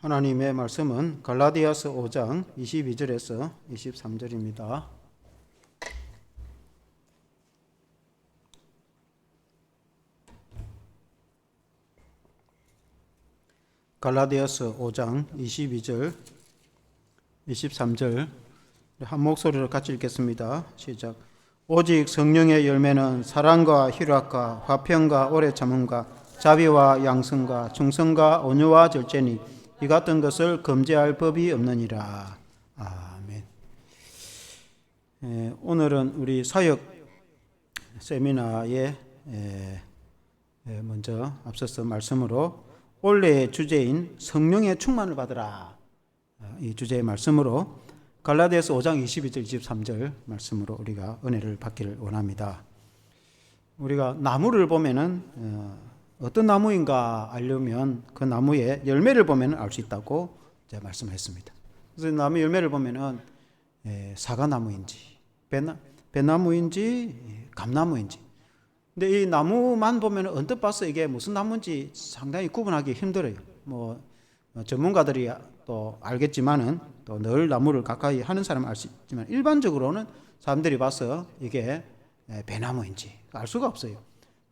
하나님의 말씀은 갈라디아서 5장 22절에서 23절입니다. 갈라디아서 5장 22절 23절 한 목소리로 같이 읽겠습니다. 시작. 오직 성령의 열매는 사랑과 희락과 화평과 오래 참음과 자비와 양성과 충성과 온유와 절제니 이 같은 것을 금지할 법이 없느니라. 아멘. 에, 오늘은 우리 사역 세미나에 에, 에, 먼저 앞서서 말씀으로 올해의 주제인 성령의 충만을 받으라. 어, 이 주제의 말씀으로 갈라디아서 5장 22절 23절 말씀으로 우리가 은혜를 받기를 원합니다. 우리가 나무를 보면은 어, 어떤 나무인가 알려면 그 나무의 열매를 보면 알 수 있다고 이제 말씀했습니다. 그래서 나무 열매를 보면은 에, 사과나무인지 배나, 배나무인지 감나무인지 근데 이 나무만 보면 언뜻 봐서 이게 무슨 나무인지 상당히 구분하기 힘들어요. 뭐 어, 전문가들이 또 알겠지만은 또 늘 나무를 가까이 하는 사람은 알 수 있지만 일반적으로는 사람들이 봐서 이게 에, 배나무인지 알 수가 없어요.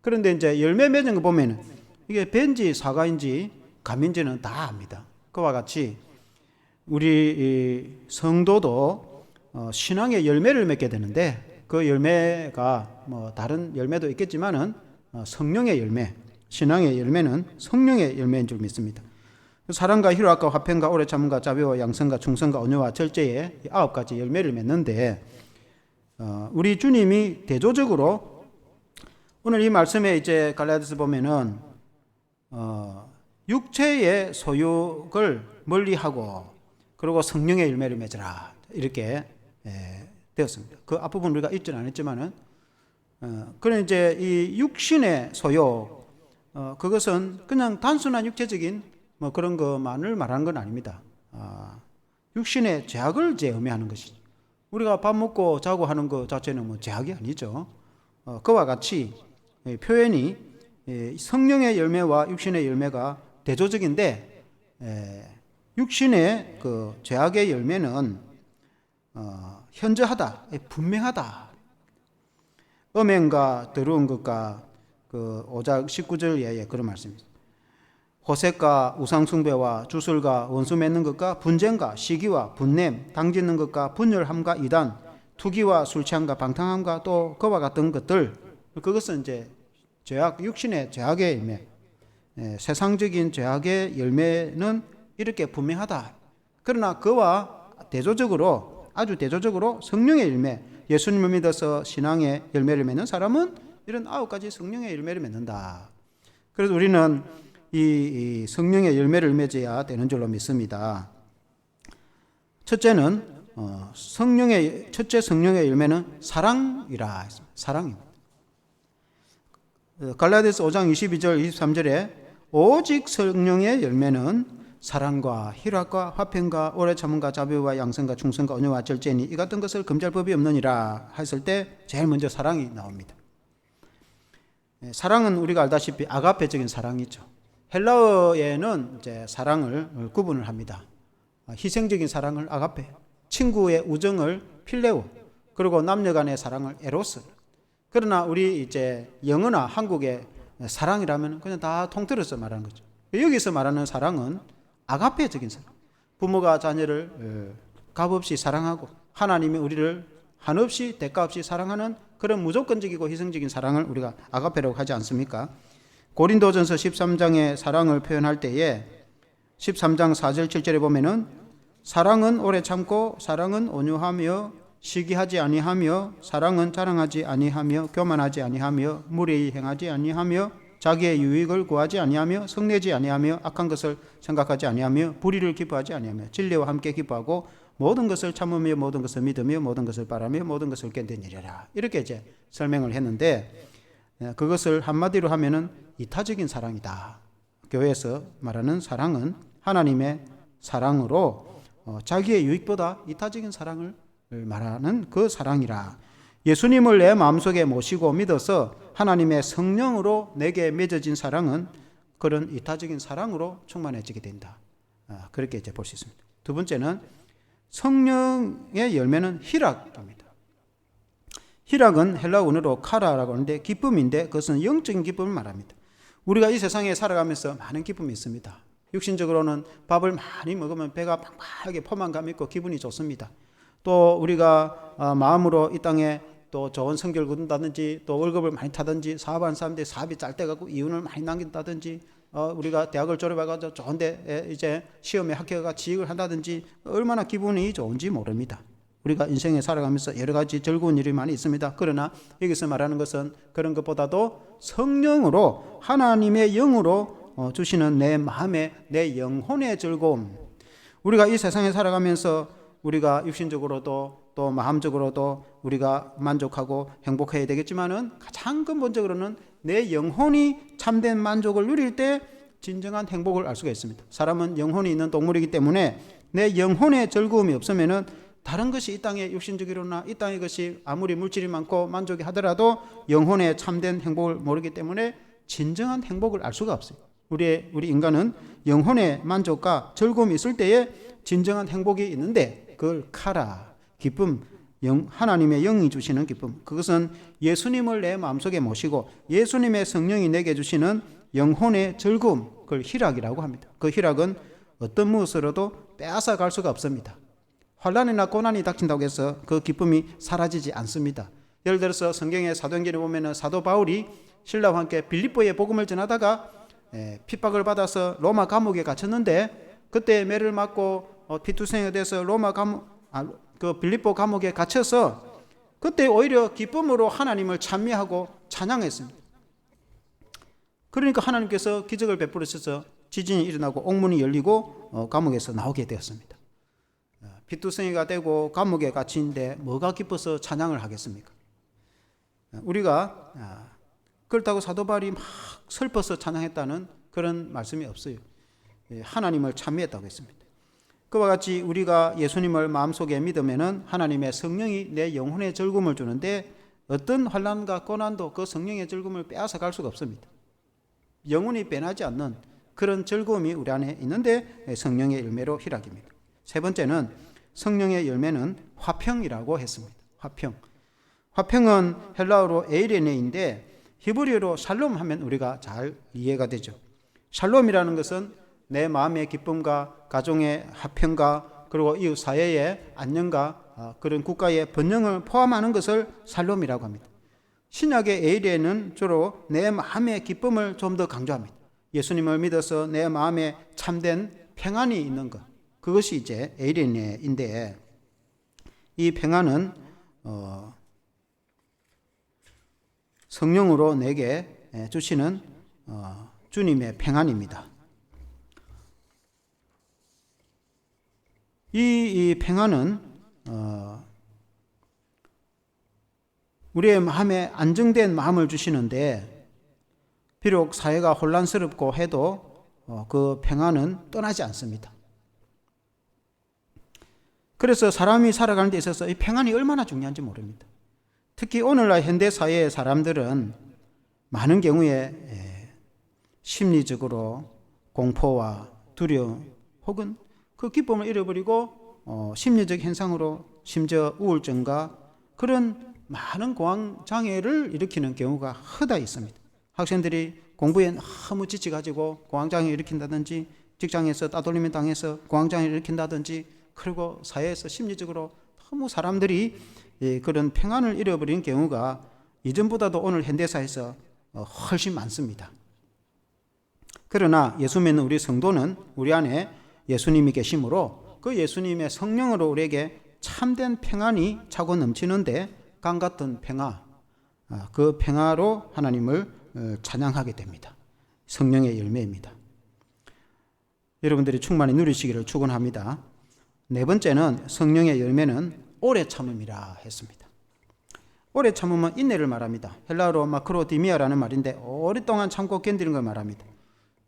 그런데 이제 열매 맺은 거 보면은 이게 벤지 사과인지 감인지는 다 압니다. 그와 같이 우리 성도도 어, 신앙의 열매를 맺게 되는데 그 열매가 뭐 다른 열매도 있겠지만은 어, 성령의 열매, 신앙의 열매는 성령의 열매인 줄 믿습니다. 사랑과 희락과 화평과 오래 참음과 자비와 양성과 충성과 온유와 절제의 아홉 가지 열매를 맺는데 어, 우리 주님이 대조적으로 오늘 이 말씀에 이제 갈라디아서 보면은 어, 육체의 소욕을 멀리하고 그리고 성령의 열매를 맺으라 이렇게 에, 되었습니다. 그 앞부분 우리가 읽지는 않았지만은 어, 그런 이제 이 육신의 소욕 어, 그것은 그냥 단순한 육체적인 뭐 그런 것만을 말하는 건 아닙니다. 아, 육신의 제약을 이제 의미하는 것이죠. 우리가 밥 먹고 자고 하는 것 자체는 뭐 제약이 아니죠. 어, 그와 같이 예, 표현이 예, 성령의 열매와 육신의 열매가 대조적인데 예, 육신의 그 죄악의 열매는 어, 현저하다, 예, 분명하다. 음행과 더러운 것과 그 5장 19절 예에 그런 말씀입니다. 호색과 우상숭배와 주술과 원수 맺는 것과 분쟁과 시기와 분냄, 당짓는 것과 분열함과 이단, 투기와 술 취함과 방탕함과 또 그와 같은 것들 그것은 이제 죄악 육신의 죄악의 열매, 예, 세상적인 죄악의 열매는 이렇게 분명하다. 그러나 그와 대조적으로 아주 대조적으로 성령의 열매, 예수님을 믿어서 신앙의 열매를 맺는 사람은 이런 아홉 가지 성령의 열매를 맺는다. 그래서 우리는 이 성령의 열매를 맺어야 되는 줄로 믿습니다. 첫째는 어, 성령의 첫째 성령의 열매는 사랑이라. 사랑입니다. 어, 갈라디아서 5장 22절 23절에 오직 성령의 열매는 사랑과 희락과 화평과 오래 참음과 자비와 양성과 충성과 온유와 절제니 이 같은 것을 금지할 법이 없느니라 했을 때 제일 먼저 사랑이 나옵니다. 예, 사랑은 우리가 알다시피 아가페적인 사랑이죠. 헬라어에는 이제 사랑을 구분을 합니다. 아, 희생적인 사랑을 아가페, 친구의 우정을 필레오, 그리고 남녀간의 사랑을 에로스. 그러나 우리 이제 영어나 한국의 사랑이라면 그냥 다 통틀어서 말하는 거죠. 여기서 말하는 사랑은 아가페적인 사랑. 부모가 자녀를 어, 값없이 사랑하고 하나님이 우리를 한없이 대가 없이 사랑하는 그런 무조건적이고 희생적인 사랑을 우리가 아가페라고 하지 않습니까? 고린도전서 13장의 사랑을 표현할 때에 13장 4절 7절에 보면은 사랑은 오래 참고 사랑은 온유하며 시기하지 아니하며 사랑은 자랑하지 아니하며 교만하지 아니하며 무례히 행하지 아니하며 자기의 유익을 구하지 아니하며 성내지 아니하며 악한 것을 생각하지 아니하며 불의를 기뻐하지 아니하며 진리와 함께 기뻐하고 모든 것을 참으며 모든 것을 믿으며 모든 것을 바라며 모든 것을 견뎌내려라 이렇게 이제 설명을 했는데 그것을 한마디로 하면은 이타적인 사랑이다. 교회에서 말하는 사랑은 하나님의 사랑으로 어, 자기의 유익보다 이타적인 사랑을 말하는 그 사랑이라. 예수님을 내 마음속에 모시고 믿어서 하나님의 성령으로 내게 맺어진 사랑은 그런 이타적인 사랑으로 충만해지게 된다. 아, 그렇게 이제 볼 수 있습니다. 두 번째는 성령의 열매는 희락입니다. 희락은 헬라 원어로 카라라고 하는데 기쁨인데 그것은 영적인 기쁨을 말합니다. 우리가 이 세상에 살아가면서 많은 기쁨이 있습니다. 육신적으로는 밥을 많이 먹으면 배가 팡팡하게 포만감 있고 기분이 좋습니다. 또 우리가 어, 마음으로 이 땅에 또 좋은 성결 거둔다든지 또 월급을 많이 타든지 사업하는 사람들이 사업이 잘 돼가고 이윤을 많이 남긴다든지 어, 우리가 대학을 졸업해가지고 좋은데 이제 시험에 합격가 지익을 한다든지 얼마나 기분이 좋은지 모릅니다. 우리가 인생에 살아가면서 여러 가지 즐거운 일이 많이 있습니다. 그러나 여기서 말하는 것은 그런 것보다도 성령으로 하나님의 영으로 어, 주시는 내 마음의 내 영혼의 즐거움. 우리가 이 세상에 살아가면서 우리가 육신적으로도 또 마음적으로도 우리가 만족하고 행복해야 되겠지만은 가장 근본적으로는 내 영혼이 참된 만족을 누릴 때 진정한 행복을 알 수가 있습니다. 사람은 영혼이 있는 동물이기 때문에 내 영혼의 즐거움이 없으면은 다른 것이 이 땅의 육신적으로나 이 땅의 것이 아무리 물질이 많고 만족이 하더라도 영혼의 참된 행복을 모르기 때문에 진정한 행복을 알 수가 없어요. 우리 우리 인간은 영혼의 만족과 즐거움이 있을 때에 진정한 행복이 있는데 그걸 카라 기쁨 영, 하나님의 영이 주시는 기쁨 그것은 예수님을 내 마음속에 모시고 예수님의 성령이 내게 주시는 영혼의 즐거움 그걸 희락이라고 합니다. 그 희락은 어떤 무엇으로도 빼앗아 갈 수가 없습니다. 환란이나 고난이 닥친다고 해서 그 기쁨이 사라지지 않습니다. 예를 들어서 성경의 사도행전에 보면은 사도 바울이 신라와 함께 빌립보에 복음을 전하다가 에, 핍박을 받아서 로마 감옥에 갇혔는데 그때 매를 맞고 어, 피투성이 돼서 로마 감옥 아, 그 빌립보 감옥에 갇혀서 그때 오히려 기쁨으로 하나님을 찬미하고 찬양했습니다. 그러니까 하나님께서 기적을 베풀으셔서 지진이 일어나고 옥문이 열리고 어, 감옥에서 나오게 되었습니다. 피투성이가 되고 감옥에 갇힌데 뭐가 기뻐서 찬양을 하겠습니까? 우리가 아, 그렇다고 사도 바울이 막 슬퍼서 찬양했다는 그런 말씀이 없어요. 예, 하나님을 찬미했다고 했습니다. 그와 같이 우리가 예수님을 마음속에 믿으면은 하나님의 성령이 내 영혼의 즐거움을 주는데 어떤 환란과 고난도 그 성령의 즐거움을 빼앗아 갈 수가 없습니다. 영혼이 변하지 않는 그런 즐거움이 우리 안에 있는데 성령의 열매로 희락입니다. 세 번째는 성령의 열매는 화평이라고 했습니다. 화평. 화평은 헬라어로 에이레네인데 히브리어로 샬롬 하면 우리가 잘 이해가 되죠. 샬롬이라는 것은 내 마음의 기쁨과 가정의 화평과 그리고 이웃 사회의 안녕과 어, 그런 국가의 번영을 포함하는 것을 샬롬이라고 합니다. 신약의 에이레는 주로 내 마음의 기쁨을 좀 더 강조합니다. 예수님을 믿어서 내 마음에 참된 평안이 있는 것. 그것이 이제 에이레인데 이 평안은 어, 성령으로 내게 주시는 어, 주님의 평안입니다. 이, 이 평안은 어, 우리의 마음에 안정된 마음을 주시는데 비록 사회가 혼란스럽고 해도 어, 그 평안은 떠나지 않습니다. 그래서 사람이 살아가는 데 있어서 이 평안이 얼마나 중요한지 모릅니다. 특히 오늘날 현대 사회의 사람들은 많은 경우에 심리적으로 공포와 두려움 혹은 그 기쁨을 잃어버리고 어, 심리적 현상으로 심지어 우울증과 그런 많은 공황 장애를 일으키는 경우가 허다 있습니다. 학생들이 공부에 너무 지치가지고 공황 장애 일으킨다든지 직장에서 따돌림을 당해서 공황 장애를 일으킨다든지 그리고 사회에서 심리적으로 너무 사람들이 그런 평안을 잃어버린 경우가 이전보다도 오늘 현대사에서 어, 훨씬 많습니다. 그러나 예수 믿는 우리 성도는 우리 안에 예수님이 계심으로 그 예수님의 성령으로 우리에게 참된 평안이 차고 넘치는데 강 같은 평화, 아, 그 평화로 하나님을 어, 찬양하게 됩니다. 성령의 열매입니다. 여러분들이 충만히 누리시기를 축원합니다. 네 번째는 성령의 열매는 오래 참음이라 했습니다. 오래 참음은 인내를 말합니다. 헬라어로 마크로디미아라는 말인데 오랫동안 참고 견디는 걸 말합니다.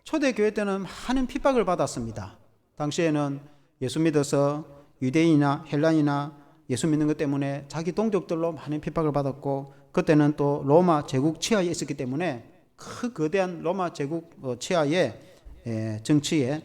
초대 교회 때는 많은 핍박을 받았습니다. 당시에는 예수 믿어서 유대인이나 헬란이나 예수 믿는 것 때문에 자기 동족들로 많은 핍박을 받았고 그때는 또 로마 제국 치하에 있었기 때문에 그 거대한 로마 제국 어, 치하에 정치에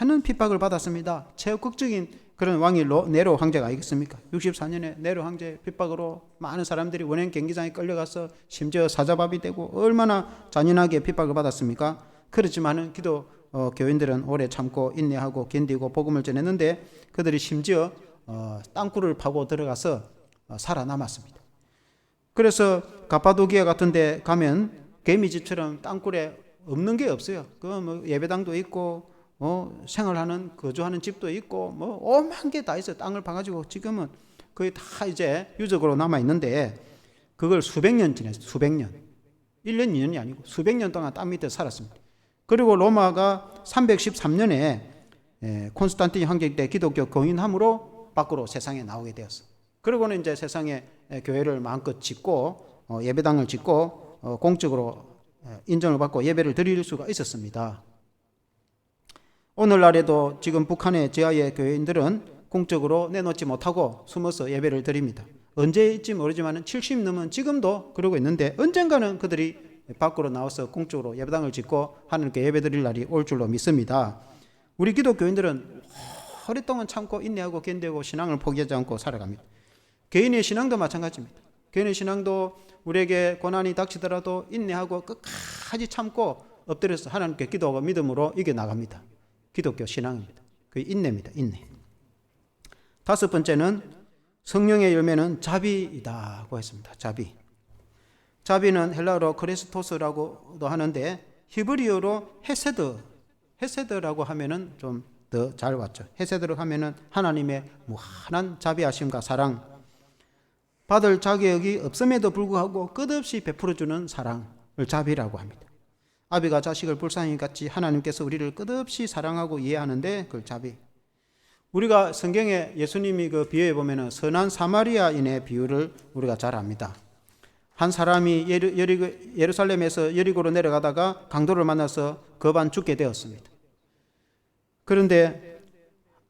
많은 핍박을 받았습니다. 최극적인 그런 왕이 로- 네로 황제가 아니겠습니까? 64년에 네로 황제 핍박으로 많은 사람들이 원형 경기장에 끌려가서 심지어 사자밥이 되고 얼마나 잔인하게 핍박을 받았습니까? 그렇지만은 기도 어, 교인들은 오래 참고 인내하고 견디고 복음을 전했는데 그들이 심지어 어, 땅굴을 파고 들어가서 어, 살아남았습니다. 그래서 가파도기아 같은데 가면 개미집처럼 땅굴에 없는 게 없어요. 그뭐 예배당도 있고 어, 생활하는 거주하는 집도 있고 뭐 오만 게다 있어요. 땅을 파가지고 지금은 거의 다 이제 유적으로 남아 있는데 그걸 수백 년 지냈어요. 수백 년. 1년, 2년이 아니고 수백 년 동안 땅 밑에 살았습니다. 그리고 로마가 313년에 예, 콘스탄틴 황제 때 기독교 공인함으로 밖으로 세상에 나오게 되었어. 그리고는 이제 세상에 예, 교회를 마음껏 짓고 어, 예배당을 짓고 어, 공적으로 예, 인정을 받고 예배를 드릴 수가 있었습니다. 오늘날에도 지금 북한의 지하의 교회인들은 공적으로 내놓지 못하고 숨어서 예배를 드립니다. 언제일지 모르지만 70 넘은 지금도 그러고 있는데 언젠가는 그들이 밖으로 나와서 공적으로 예배당을 짓고 하나님께 예배 드릴 날이 올 줄로 믿습니다. 우리 기독교인들은 오랫동안 참고 인내하고 견디고 신앙을 포기하지 않고 살아갑니다. 개인의 신앙도 마찬가지입니다. 개인의 신앙도 우리에게 고난이 닥치더라도 인내하고 끝까지 참고 엎드려서 하나님께 기도하고 믿음으로 이겨 나갑니다. 기독교 신앙입니다. 그 인내입니다. 인내. 다섯 번째는 성령의 열매는 자비이다고 했습니다. 자비. 자비는 헬라어로 크리스토스라고도 하는데 히브리어로 헤세드. 헤세드라고 하면은 좀 더 잘 왔죠. 헤세드로 하면은 하나님의 무한한 자비하심과 사랑. 받을 자격이 없음에도 불구하고 끝없이 베풀어 주는 사랑을 자비라고 합니다. 아비가 자식을 불쌍히 같이 하나님께서 우리를 끝없이 사랑하고 이해하는데 그걸 자비. 우리가 성경에 예수님이 그 비유해 보면은 선한 사마리아인의 비유를 우리가 잘 압니다. 한 사람이 예루, 여리고, 예루살렘에서 여리고로 내려가다가 강도를 만나서 거반 죽게 되었습니다. 그런데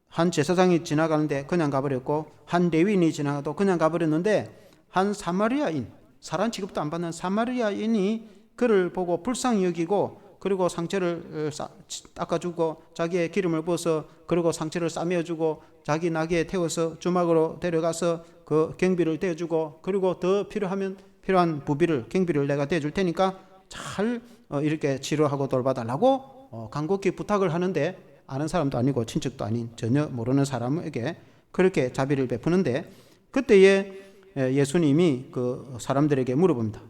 한 제사장이 지나가는데 그냥 가버렸고 한 레위인이 지나가도 그냥 가버렸는데 한 사마리아인 사람 취급도 안 받는 사마리아인이 그를 보고 불쌍히 여기고 그리고 상처를 싸- 닦아주고 자기의 기름을 부어서 그리고 상처를 싸매어주고 자기 나귀에 태워서 주막으로 데려가서 그 경비를 대주고 그리고 더 필요하면 필요한 부비를 경비를 내가 대줄 테니까 잘 어, 이렇게 치료하고 돌봐달라고 어, 간곡히 부탁을 하는데 아는 사람도 아니고 친척도 아닌 전혀 모르는 사람에게 그렇게 자비를 베푸는데 그때에 예, 예수님이 그 사람들에게 물어봅니다.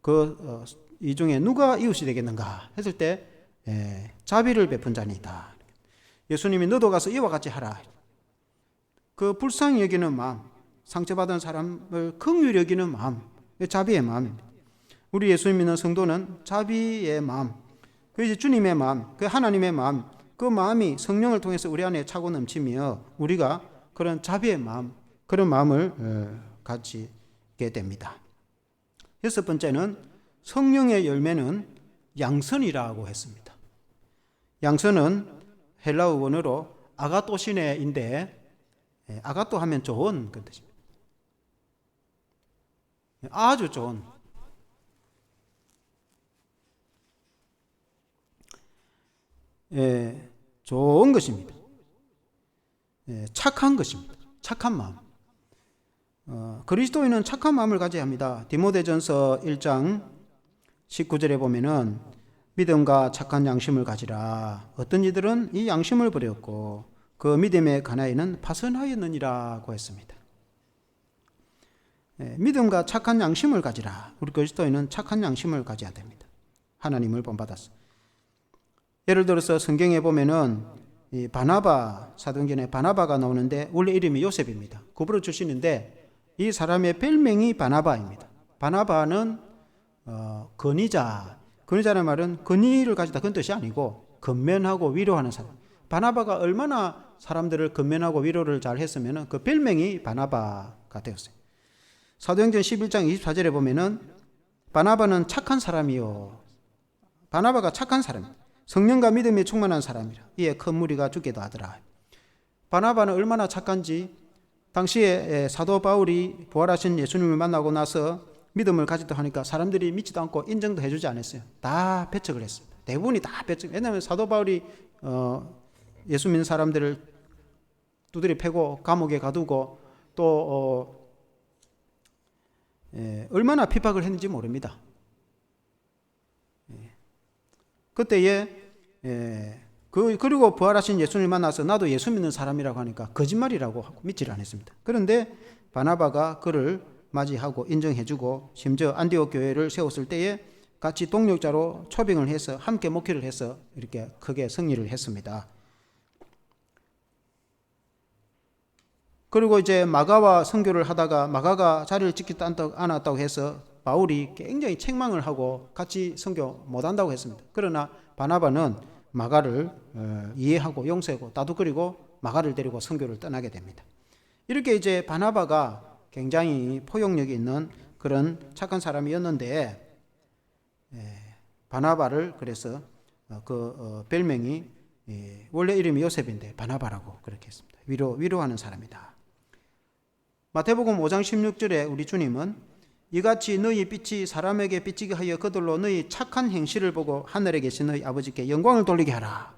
그 어, 이 중에 누가 이웃이 되겠는가 했을 때 예, 자비를 베푼 자니다. 예수님이 너도 가서 이와 같이 하라. 그 불쌍히 여기는 마음, 상처받은 사람을 긍휼히 여기는 마음, 그 자비의 마음입니다. 우리 예수님 믿는 성도는 자비의 마음, 그 이제 주님의 마음, 그 하나님의 마음, 그 마음이 성령을 통해서 우리 안에 차고 넘치며 우리가 그런 자비의 마음, 그런 마음을 어, 가지게 됩니다. 여섯 번째는 성령의 열매는 양선이라고 했습니다. 양선은 헬라어 원어로 아가토시네인데 예, 아가토 하면 좋은 그 뜻입니다. 아주 좋은 예, 좋은 것입니다. 예, 착한 것입니다. 착한 마음. 어, 그리스도인은 착한 마음을 가져야 합니다. 디모데전서 1장 19절에 보면은 믿음과 착한 양심을 가지라. 어떤 이들은 이 양심을 버렸고 그 믿음의 가나이는 파선하였느니라고 했습니다. 예, 믿음과 착한 양심을 가지라. 우리 그리스도인은 착한 양심을 가져야 됩니다. 하나님을 본받았어. 예를 들어서 성경에 보면은 이 바나바 사도행전에 바나바가 나오는데 원래 이름이 요셉입니다. 구브로 출신인데 이 사람의 별명이 바나바입니다. 바나바는 어, 건의자. 건의자는 말은 건의를 가지다 그런 뜻이 아니고 건면하고 위로하는 사람. 바나바가 얼마나 사람들을 건면하고 위로를 잘 했으면 그 별명이 바나바가 되었어요. 사도행전 11장 24절에 보면은 바나바는 착한 사람이요. 바나바가 착한 사람. 성령과 믿음이 충만한 사람이라. 이에 큰 무리가 죽게도 하더라. 바나바는 얼마나 착한지 당시에 사도 바울이 부활하신 예수님을 만나고 나서 믿음을 가지도 하니까 사람들이 믿지도 않고 인정도 해주지 않았어요. 다 배척을 했습니다. 대부분이 다 배척. 왜냐하면 사도 바울이 어, 예수 믿는 사람들을 두드려 패고 감옥에 가두고 또 어, 예, 얼마나 핍박을 했는지 모릅니다. 예. 그때에 예, 그, 그리고 부활하신 예수님을 만나서 나도 예수 믿는 사람이라고 하니까 거짓말이라고 믿지를 않았습니다. 그런데 바나바가 그를 맞이하고 인정해주고 심지어 안디옥 교회를 세웠을 때에 같이 동력자로 초빙을 해서 함께 목회를 해서 이렇게 크게 승리를 했습니다. 그리고 이제 마가와 선교를 하다가 마가가 자리를 지키지 않았다고 해서 바울이 굉장히 책망을 하고 같이 선교 못 한다고 했습니다. 그러나 바나바는 마가를 어, 이해하고 용서하고 따뜻거리고 마가를 데리고 선교를 떠나게 됩니다. 이렇게 이제 바나바가 굉장히 포용력이 있는 그런 착한 사람이었는데 예, 바나바를 그래서 어, 그 어, 별명이 예, 원래 이름이 요셉인데 바나바라고 그렇게 했습니다. 위로 위로하는 사람이다. 마태복음 5장 16절에 우리 주님은 이같이 너희 빛이 사람에게 비치게 하여 그들로 너희 착한 행실을 보고 하늘에 계신 너희 아버지께 영광을 돌리게 하라.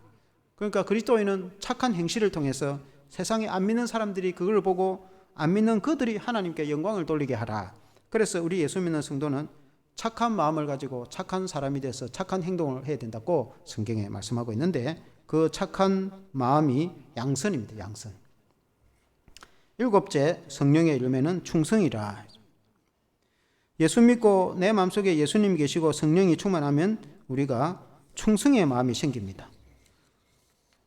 그러니까 그리스도인은 착한 행실을 통해서 세상에 안 믿는 사람들이 그걸 보고 안 믿는 그들이 하나님께 영광을 돌리게 하라. 그래서 우리 예수 믿는 성도는 착한 마음을 가지고 착한 사람이 돼서 착한 행동을 해야 된다고 성경에 말씀하고 있는데 그 착한 마음이 양선입니다. 양선. 일곱째 성령의 열매는 충성이라. 예수 믿고 내 마음속에 예수님 계시고 성령이 충만하면 우리가 충성의 마음이 생깁니다.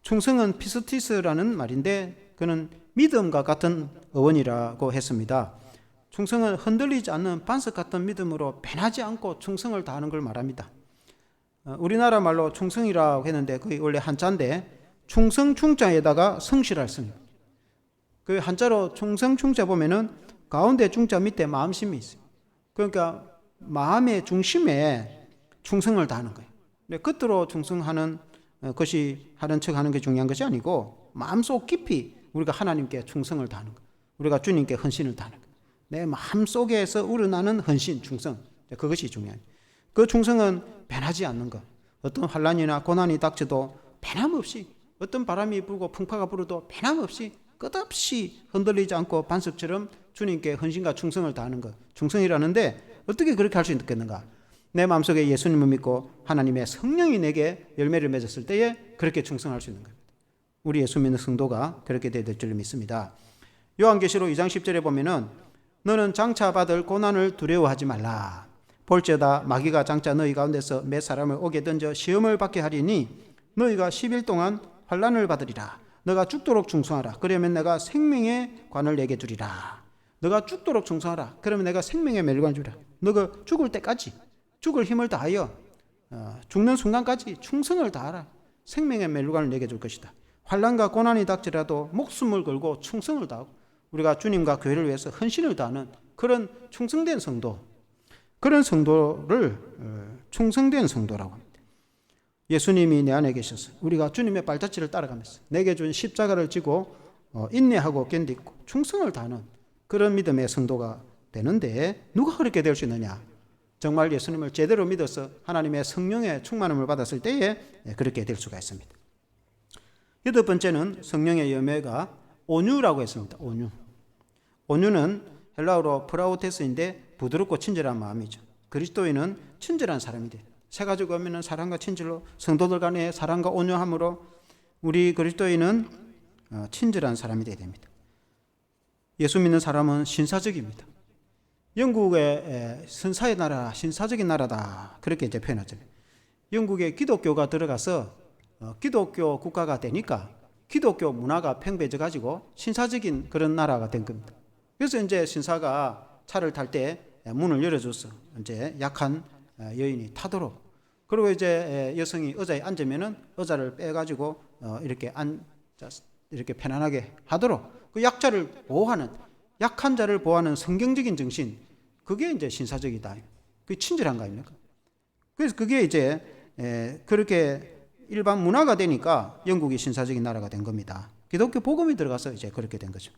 충성은 피스티스라는 말인데 그는 믿음과 같은 어원이라고 했습니다. 충성은 흔들리지 않는 반석 같은 믿음으로 변하지 않고 충성을 다하는 걸 말합니다. 어, 우리나라 말로 충성이라고 했는데 그게 원래 한자인데 충성 충자에다가 성실할 성. 그 한자로 충성 충자 보면은 가운데 중자 밑에 마음심이 있어요. 그러니까 마음의 중심에 충성을 다하는 거예요. 근데 겉으로 충성하는 어, 것이 하는 척 하는 게 중요한 것이 아니고 마음속 깊이 우리가 하나님께 충성을 다하는 거. 우리가 주님께 헌신을 다하는 거. 내 마음 속에서 우러나는 헌신, 충성. 그것이 중요한. 그 충성은 변하지 않는 것. 어떤 환란이나 고난이 닥쳐도 변함없이 어떤 바람이 불고 풍파가 불어도 변함없이 끝없이 흔들리지 않고 반석처럼 주님께 헌신과 충성을 다하는 것. 충성이라는데 어떻게 그렇게 할 수 있겠는가? 내 마음속에 예수님을 믿고 하나님의 성령이 내게 열매를 맺었을 때에 그렇게 충성할 수 있는 겁니다. 우리 예수 믿는 성도가 그렇게 될줄 믿습니다. 요한계시록 2장 10절에 보면은 너는 장차 받을 고난을 두려워하지 말라. 볼지어다 마귀가 장차 너희 가운데서 몇 사람을 오게 던져 시험을 받게 하리니 너희가 10일 동안 환란을 받으리라. 너가 죽도록 충성하라. 그러면 내가 생명의 관을 내게 주리라. 너가 죽도록 충성하라. 그러면 내가 생명의 멸관 주리라. 너가 죽을 때까지 죽을 힘을 다하여 어, 죽는 순간까지 충성을 다하라. 생명의 멸관을 내게 줄 것이다. 환란과 고난이 닥치라도 목숨을 걸고 충성을 다하고 우리가 주님과 교회를 위해서 헌신을 다하는 그런 충성된 성도, 그런 성도를 어, 충성된 성도라고 합니다. 예수님이 내 안에 계셔서 우리가 주님의 발자취를 따라가면서 내게 준 십자가를 지고 어, 인내하고 견디고 충성을 다하는 그런 믿음의 성도가 되는데 누가 그렇게 될 수 있느냐? 정말 예수님을 제대로 믿어서 하나님의 성령의 충만함을 받았을 때에 예, 그렇게 될 수가 있습니다. 여덟 번째는 성령의 열매가 온유라고 했습니다. 온유. 온유는 헬라어로 프라우테스인데 부드럽고 친절한 마음이죠. 그리스도인은 친절한 사람이 돼요. 세 가지가 오면은 사랑과 친절로 성도들 간의 사랑과 온유함으로 우리 그리스도인은 어, 친절한 사람이 되어야 됩니다. 예수 믿는 사람은 신사적입니다. 영국의 선사의 나라, 신사적인 나라다. 그렇게 이제 표현하잖아요. 영국에 기독교가 들어가서 어, 기독교 국가가 되니까 기독교 문화가 팽배져 가지고 신사적인 그런 나라가 된 겁니다. 그래서 이제 신사가 차를 탈 때 문을 열어줘서 이제 약한 어, 여인이 타도록 그리고 이제 여성이 의자에 앉으면은 의자를 빼가지고 어, 이렇게 앉 이렇게 편안하게 하도록 그 약자를 보호하는 약한 자를 보호하는 성경적인 정신 그게 이제 신사적이다. 그 친절한 거 아닙니까? 그래서 그게 이제 그렇게 일반 문화가 되니까 영국이 신사적인 나라가 된 겁니다. 기독교 복음이 들어가서 이제 그렇게 된 거죠.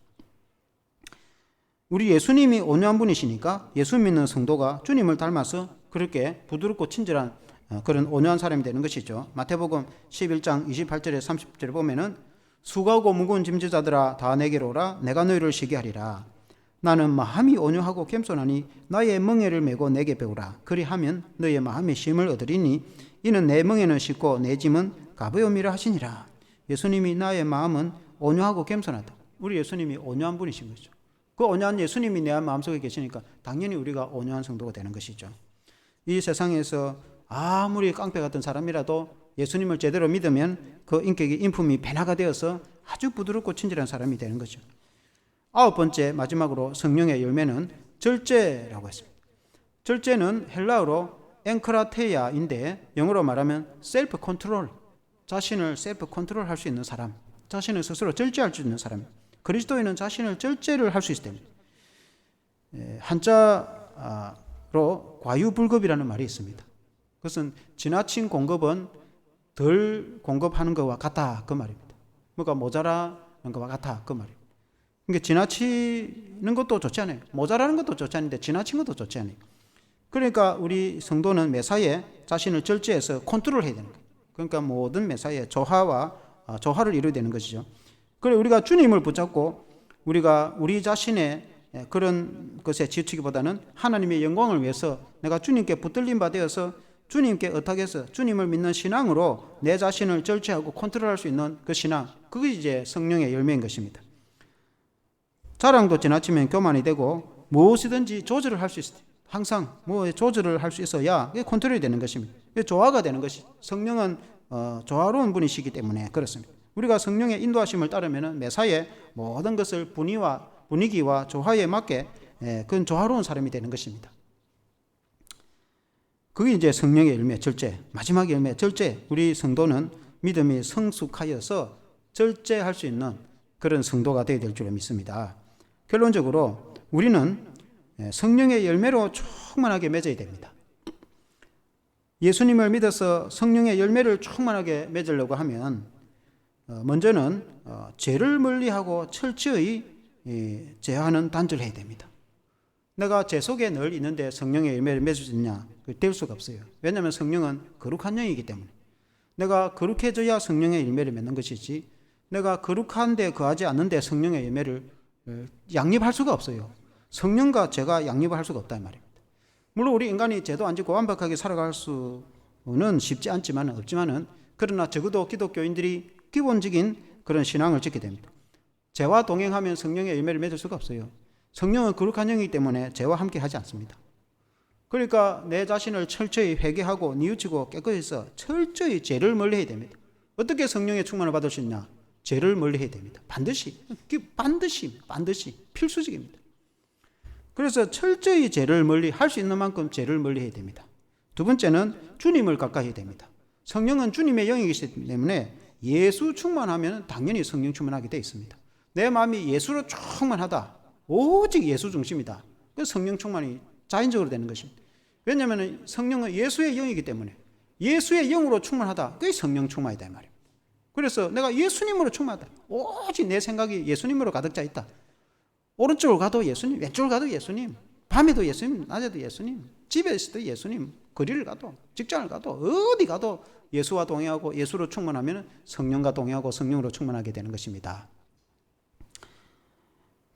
우리 예수님이 온유한 분이시니까 예수 믿는 성도가 주님을 닮아서 그렇게 부드럽고 친절한 어, 그런 온유한 사람이 되는 것이죠. 마태복음 11장 28절에 30절에 보면은 수고하고 무거운 짐지자들아 다 내게로 오라. 내가 너희를 쉬게 하리라. 나는 마음이 온유하고 겸손하니 나의 멍에를 메고 내게 배우라. 그리하면 너의 마음의 쉼을 얻으리니 이는 내 멍에는 쉽고 내 짐은 가벼움이라 하시니라. 예수님이 나의 마음은 온유하고 겸손하다. 우리 예수님이 온유한 분이신 거죠. 그 온유한 예수님이 내 마음속에 계시니까 당연히 우리가 온유한 성도가 되는 것이죠. 이 세상에서 아무리 깡패 같은 사람이라도 예수님을 제대로 믿으면 그 인격이 인품이 변화가 되어서 아주 부드럽고 친절한 사람이 되는 거죠. 아홉 번째 마지막으로 성령의 열매는 절제라고 했습니다. 절제는 헬라어로 앵크라테야인데 영어로 말하면 셀프 컨트롤, 자신을 셀프 컨트롤 할 수 있는 사람, 자신을 스스로 절제할 수 있는 사람. 그리스도인은 자신을 절제를 할 수 있을 때입니다. 예, 한자로 과유불급이라는 말이 있습니다. 그것은 지나친 공급은 덜 공급하는 것과 같다 그 말입니다. 뭐가 모자라는 것과 같다 그 말입니다. 그러니까 지나치는 것도 좋지 않아요. 모자라는 것도 좋지 않은데 지나친 것도 좋지 않아요. 그러니까 우리 성도는 매사에 자신을 절제해서 컨트롤해야 되는 거예요. 그러니까 모든 매사에 조화와 아, 조화를 이루어야 되는 것이죠. 그래 우리가 주님을 붙잡고 우리가 우리 자신의 그런 것에 지치기보다는 하나님의 영광을 위해서 내가 주님께 붙들림 바 되어서 주님께 의탁해서 주님을 믿는 신앙으로 내 자신을 절제하고 컨트롤할 수 있는 그 신앙, 그게 이제 성령의 열매인 것입니다. 자랑도 지나치면 교만이 되고 무엇이든지 조절을 할 수 있어요. 항상 뭐 조절을 할 수 있어야 컨트롤이 되는 것입니다. 조화가 되는 것이 성령은 어, 조화로운 분이시기 때문에 그렇습니다. 우리가 성령의 인도하심을 따르면 매사에 모든 것을 분위와 분위기와 조화에 맞게 예, 그건 조화로운 사람이 되는 것입니다. 그게 이제 성령의 열매, 절제. 마지막 열매, 절제. 우리 성도는 믿음이 성숙하여서 절제할 수 있는 그런 성도가 되어야 될줄 믿습니다. 결론적으로 우리는 예, 성령의 열매로 충만하게 맺어야 됩니다. 예수님을 믿어서 성령의 열매를 충만하게 맺으려고 하면 어, 먼저는 어, 죄를 멀리하고 철저히 제하는 단절을 해야 됩니다. 내가 제 속에 늘 있는데 성령의 열매를 맺을 수 있냐? 될 수가 없어요. 왜냐하면 성령은 거룩한 영이기 때문에. 내가 거룩해져야 성령의 열매를 맺는 것이지 내가 거룩한데 거하지 않는데 성령의 열매를 어, 양립할 수가 없어요. 성령과 제가 양립을 할 수가 없다 이 말입니다. 물론 우리 인간이 죄도 안 짓고 완벽하게 살아갈 수는 쉽지 않지만 없지만은 그러나 적어도 기독교인들이 기본적인 그런 신앙을 짓게 됩니다. 죄와 동행하면 성령의 열매를 맺을 수가 없어요. 성령은 거룩한 영이기 때문에 죄와 함께 하지 않습니다. 그러니까 내 자신을 철저히 회개하고 뉘우치고 깨끗해서 철저히 죄를 멀리해야 됩니다. 어떻게 성령의 충만을 받을 수 있냐? 죄를 멀리해야 됩니다. 반드시, 반드시, 반드시 필수적입니다. 그래서 철저히 죄를 멀리 할 수 있는 만큼 죄를 멀리해야 됩니다. 두 번째는 주님을 가까이 해야 됩니다. 성령은 주님의 영이기 때문에 예수 충만하면 당연히 성령 충만하게 되어 있습니다. 내 마음이 예수로 충만하다. 오직 예수 중심이다. 그 성령 충만이 자연적으로 되는 것입니다. 왜냐하면 성령은 예수의 영이기 때문에 예수의 영으로 충만하다. 그게 성령 충만이다 이 말이에요. 그래서 내가 예수님으로 충만하다. 오직 내 생각이 예수님으로 가득 차 있다. 오른쪽을 가도 예수님, 왼쪽을 가도 예수님, 밤에도 예수님, 낮에도 예수님, 집에 있을 때 예수님, 거리를 가도, 직장을 가도, 어디 가도 예수와 동행하고 예수로 충만하면 성령과 동행하고 성령으로 충만하게 되는 것입니다.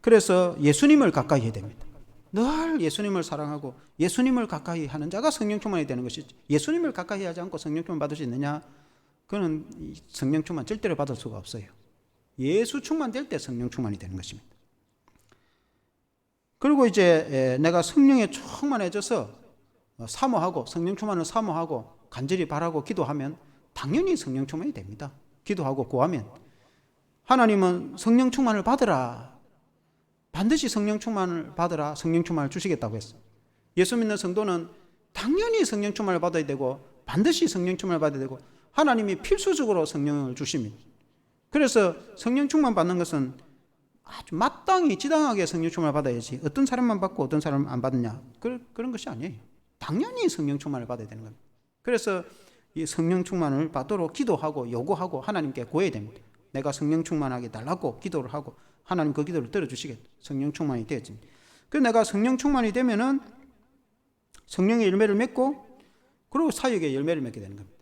그래서 예수님을 가까이 해야 됩니다. 늘 예수님을 사랑하고 예수님을 가까이 하는 자가 성령 충만이 되는 것이지. 예수님을 가까이 하지 않고 성령 충만 받을 수 있느냐? 그는 성령 충만 절대로 받을 수가 없어요. 예수 충만될 때 성령 충만이 되는 것입니다. 그리고 이제 내가 성령에 충만해져서 사모하고 성령 충만을 사모하고 간절히 바라고 기도하면 당연히 성령 충만이 됩니다. 기도하고 구하면 하나님은 성령 충만을 받으라 반드시 성령 충만을 받으라 성령 충만을 주시겠다고 했어. 예수 믿는 성도는 당연히 성령 충만을 받아야 되고 반드시 성령 충만을 받아야 되고 하나님이 필수적으로 성령을 주십니다. 그래서 성령 충만 받는 것은 아주 마땅히 지당하게 성령 충만을 받아야지 어떤 사람만 받고 어떤 사람 안 받느냐 그런, 그런 것이 아니에요. 당연히 성령 충만을 받아야 되는 겁니다. 그래서 이 성령 충만을 받도록 기도하고 요구하고 하나님께 구해야 됩니다. 내가 성령 충만하게 달라고 기도를 하고 하나님 그 기도를 들어주시겠다. 성령 충만이 되었지. 그 내가 성령 충만이 되면은 성령의 열매를 맺고 그리고 사역의 열매를 맺게 되는 겁니다.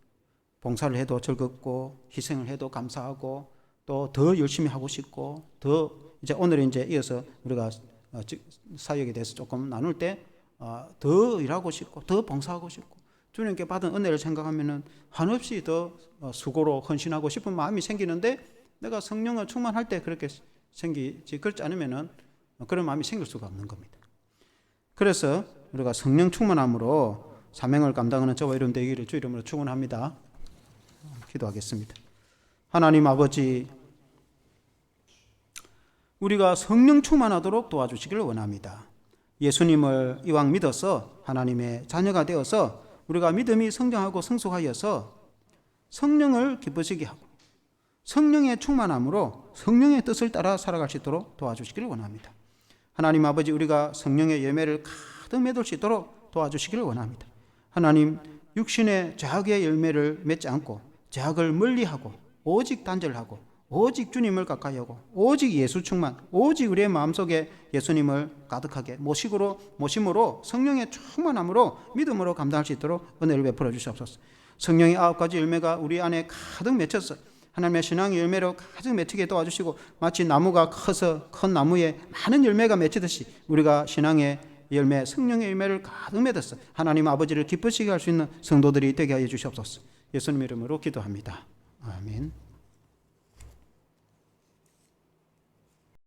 봉사를 해도 즐겁고 희생을 해도 감사하고 또 더 열심히 하고 싶고 더 이제 오늘 이제 이어서 우리가 어, 즉, 사역에 대해서 조금 나눌 때 어, 더 일하고 싶고 더 봉사하고 싶고 주님께 받은 은혜를 생각하면은 한없이 더 어, 수고로 헌신하고 싶은 마음이 생기는데 내가 성령을 충만할 때 그렇게 생기지 그렇지 않으면은 그런 마음이 생길 수가 없는 겁니다. 그래서 우리가 성령 충만함으로 사명을 감당하는 저와 여러분 되기를 주 이름으로 축원합니다. 기도하겠습니다. 하나님 아버지 우리가 성령 충만하도록 도와주시기를 원합니다. 예수님을 이왕 믿어서 하나님의 자녀가 되어서 우리가 믿음이 성장하고 성숙하여서 성령을 기쁘시게 하고 성령의 충만함으로 성령의 뜻을 따라 살아갈 수 있도록 도와주시기를 원합니다. 하나님 아버지 우리가 성령의 열매를 가득 맺을 수 있도록 도와주시기를 원합니다. 하나님 육신의 죄악의 열매를 맺지 않고 죄악을 멀리하고 오직 단절하고 오직 주님을 가까이 하고 오직 예수 충만 오직 우리의 마음속에 예수님을 가득하게 모식으로 모심으로 성령의 충만함으로 믿음으로 감당할 수 있도록 은혜를 베풀어 주시옵소서. 성령의 아홉 가지 열매가 우리 안에 가득 맺혀서 하나님의 신앙의 열매로 가득 맺히게 도와주시고 마치 나무가 커서 큰 나무에 많은 열매가 맺히듯이 우리가 신앙의 열매, 성령의 열매를 가득 맺어서 하나님 아버지를 기쁘시게 할 수 있는 성도들이 되게 하여 주시옵소서. 예수님 이름으로 기도합니다. 아멘.